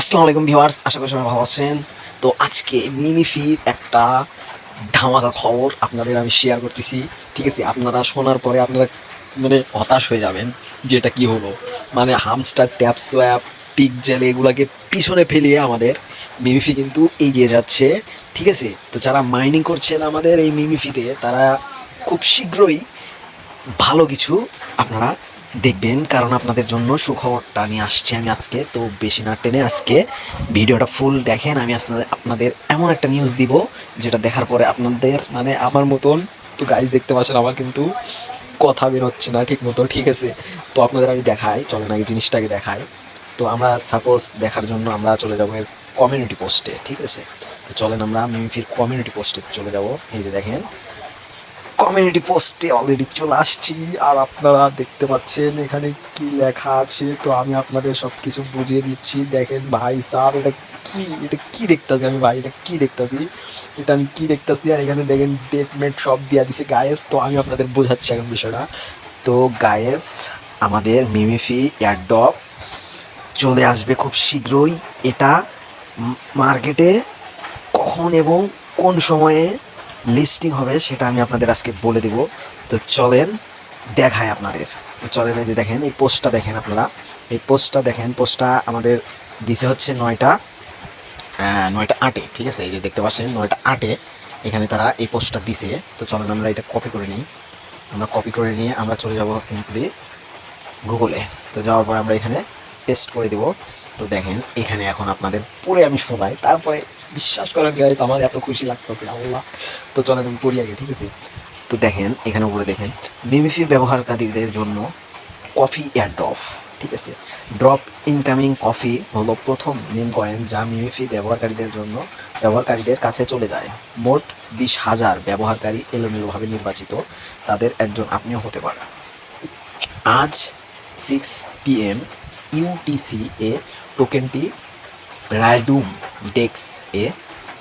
আসসালামু আলাইকুম ভিউয়ার্স, আশা করি সবাই ভালো আছেন। তো আজকে মিমিফির একটা ধামাকা খবর আপনাদের আমি শেয়ার করতেছি। ঠিক আছে, আপনারা শোনার পরে আপনারা মানে হতাশ হয়ে যাবেন যে এটা কী হলো। মানে হামস্টার ট্যাপ সোয়াপ পিক জেল এগুলাকে পিছনে ফেলিয়ে আমাদের মিমিফি কিন্তু এগিয়ে যাচ্ছে। ঠিক আছে, তো যারা মাইনিং করছেন আমাদের এই মিমিফিতে তারা খুব শীঘ্রই ভালো কিছু আপনারা দেখবেন, কারণ আপনাদের জন্য সুখবরটা নিয়ে আসছি আমি আজকে। তো বেশি না টেনে আজকে ভিডিওটা ফুল দেখেন, আমি আপনাদের এমন একটা নিউজ দিব, যেটা দেখার পরে আপনাদের মানে আমার মতন, তো গাইজ দেখতে পাচ্ছেন আমার কিন্তু কথা বের হচ্ছে না ঠিক মতো, ঠিক আছে? তো আপনাদের আমি দেখাই, চলেন আগে জিনিসটাকে দেখাই। তো আমরা সাপোজ দেখার জন্য আমরা চলে যাব এর কমিউনিটি পোস্টে ঠিক আছে? তো চলেন আমরা মিমিফির কমিউনিটি পোস্টে চলে যাব, এই যে দেখেন কমিউনিটি পোস্টে অলরেডি চলে আসছি, আর আপনারা দেখতে পাচ্ছেন এখানে কি লেখা আছে। তো আমি আপনাদের সব কিছু বুঝিয়ে দিচ্ছি। দেখেন ভাই সাহ এটা কি এটা কি দেখতাছি আমি ভাই, এটা কি দেখতাছি? এটা আমি কি দেখতাছি? আর এখানে দেখেন ডেটমেট সব দিয়া দিছে গায়েস তো আমি আপনাদের বোঝাচ্ছি এখন বিষয়টা। তো গায়েস আমাদের মিমিফি এয়ারডপ চলে আসবে খুব শীঘ্রই। এটা মার্কেটে কখন এবং কোন সময়ে লিস্টিং হবে, সেটা আমি আপনাদের আজকে বলে দিব। তো চলেন দেখায় আপনাদের। তো চলেন এই যে দেখেন, এই পোস্টটা দেখেন আপনারা। এই পোস্টটা দেখেন, পোস্টটা আমাদের দিছে হচ্ছে নয়টা নয়টা আটে, ঠিক আছে? এই যে দেখতে পাচ্ছেন, নয়টা আটে এখানে তারা এই পোস্টটা দিছে। তো চলেন আমরা এটা কপি করে নিই। আমরা কপি করে নিয়ে আমরা চলে যাব সিম্পলি গুগলে তো যাওয়ার পর আমরা এখানে পেস্ট করে দিব। তো দেখেন, এখানে এখন আপনাদের পুরে আমি শোনাই। তারপরে বিশ্বাস করেন গাইস আমার এত খুশি লাগতেছে, আল্লাহ। তো চলেন আমি পড়ি আগে, ঠিক আছে? তো দেখেন, এখানে উপরে দেখেন মিমিফি ব্যবহারকারীদের জন্য কফি এয়ার ড্রপ ঠিক আছে? ড্রপ ইনকামিং কফি হলো প্রথম মিম কয়েন যা মিমিফি ব্যবহারকারীদের জন্য ব্যবহারকারীদের কাছে চলে যায়। মোট বিশ হাজার ব্যবহারকারী এলোমেলোভাবে নির্বাচিত, তাদের একজন আপনিও হতে পারেন। আজ সিক্স পিএম ইউটিসি এ টোকেনটি রায়ডুম ডেক্স এ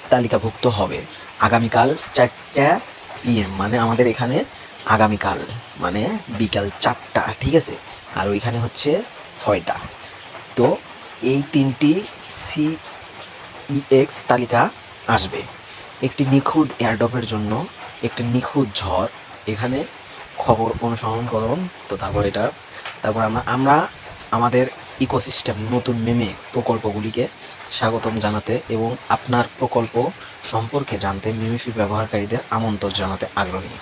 তালিকাভুক্ত হবে। আগামীকাল চারটা পিএম মানে আমাদের এখানে আগামীকাল মানে বিকাল চারটা, ঠিক আছে? আর ওইখানে হচ্ছে ছয়টা। তো এই তিনটি সি ইএক্স তালিকা আসবে। একটি নিখুঁত এয়ারডপের জন্য, একটি নিখুঁত ঝড়। এখানে খবর অনুসরণ করুন। তো তারপর এটা, তারপর আমরা আমরা আমাদের ইকোসিস্টেম নতুন মেমে প্রকল্পগুলিকে স্বাগতম জানাতে এবং আপনার প্রকল্প সম্পর্কে জানতে মিমিফি ব্যবহারকারীদের আমন্ত্রণ জানাতে আগ্রহী।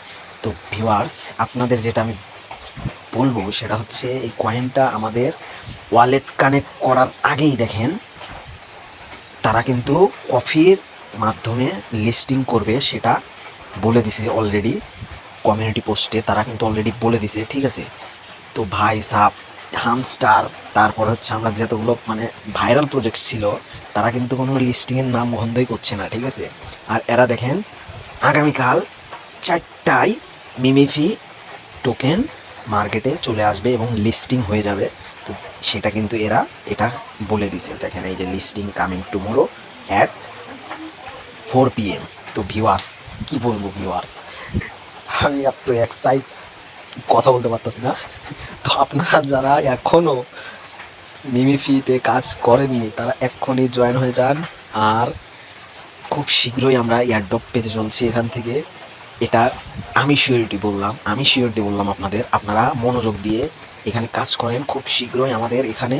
তো ভিউয়ার্স আপনাদের যেটা আমি বলব সেটা হচ্ছে এই কয়েনটা আমাদের ওয়ালেট কানেক্ট করার আগেই দেখেন, তারা কিন্তু কফির মাধ্যমে লিস্টিং করবে সেটা বলে দিছে অলরেডি কমিউনিটি পোস্টে তারা কিন্তু অলরেডি বলে দিছে, ঠিক আছে? তো ভাই সাপ হামস্টার তারপর হচ্ছে আমরা যতগুলো মানে ভাইরাল প্রজেক্ট ছিল, তারা কিন্তু কোনো লিস্টিংয়ের নাম গন্ধই করছে না, ঠিক আছে? আর এরা দেখেন, আগামীকাল চারটায় মিমিফি টোকেন মার্কেটে চলে আসবে এবং লিস্টিং হয়ে যাবে। তো সেটা কিন্তু এরা এটা বলে দিছে। দেখেন, এই যে listing coming tomorrow at four PM তো ভিউয়ার্স কি বলব ভিউয়ার্স আমি এত এক্সাইট কথা বলতে পারতেছি না। তো আপনারা যারা এখনও মিমিফিতে কাজ করেননি, তারা এক্ষুনি জয়েন হয়ে যান। আর খুব শীঘ্রই আমরা এয়ারড্রপ পেতে চলছি এখান থেকে। এটা আমি শিওরিটি বললাম, আমি শিওরিটি বললাম আপনাদের। আপনারা মনোযোগ দিয়ে এখানে কাজ করেন। খুব শীঘ্রই আমাদের এখানে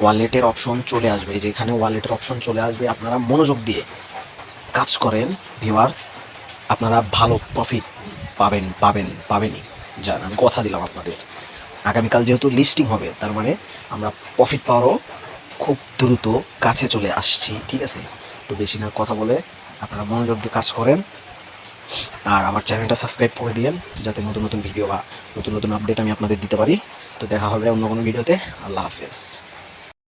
ওয়ালেটের অপশন চলে আসবে। এই যে এখানে ওয়ালেটের অপশন চলে আসবে, আপনারা মনোযোগ দিয়ে কাজ করেন ভিউয়ার্স আপনারা ভালো প্রফিট পাবেন পাবেন, পাবেনই। যান আমি কথা দিলাম আপনাদের। আগামীকাল যেহেতু লিস্টিং হবে, তার মানে আমরা প্রফিট পাওয়ারও খুব দ্রুত কাছে চলে আসছি, ঠিক আছে? তো বেশি না কথা বলে আপনারা মনোযোগ দিয়ে কাজ করেন। আর আমার চ্যানেলটা সাবস্ক্রাইব করে দিয়েন, যাতে নতুন নতুন ভিডিও বা নতুন নতুন আপডেট আমি আপনাদের দিতে পারি। তো দেখা হবে অন্য কোনো ভিডিওতে আল্লাহ হাফেজ।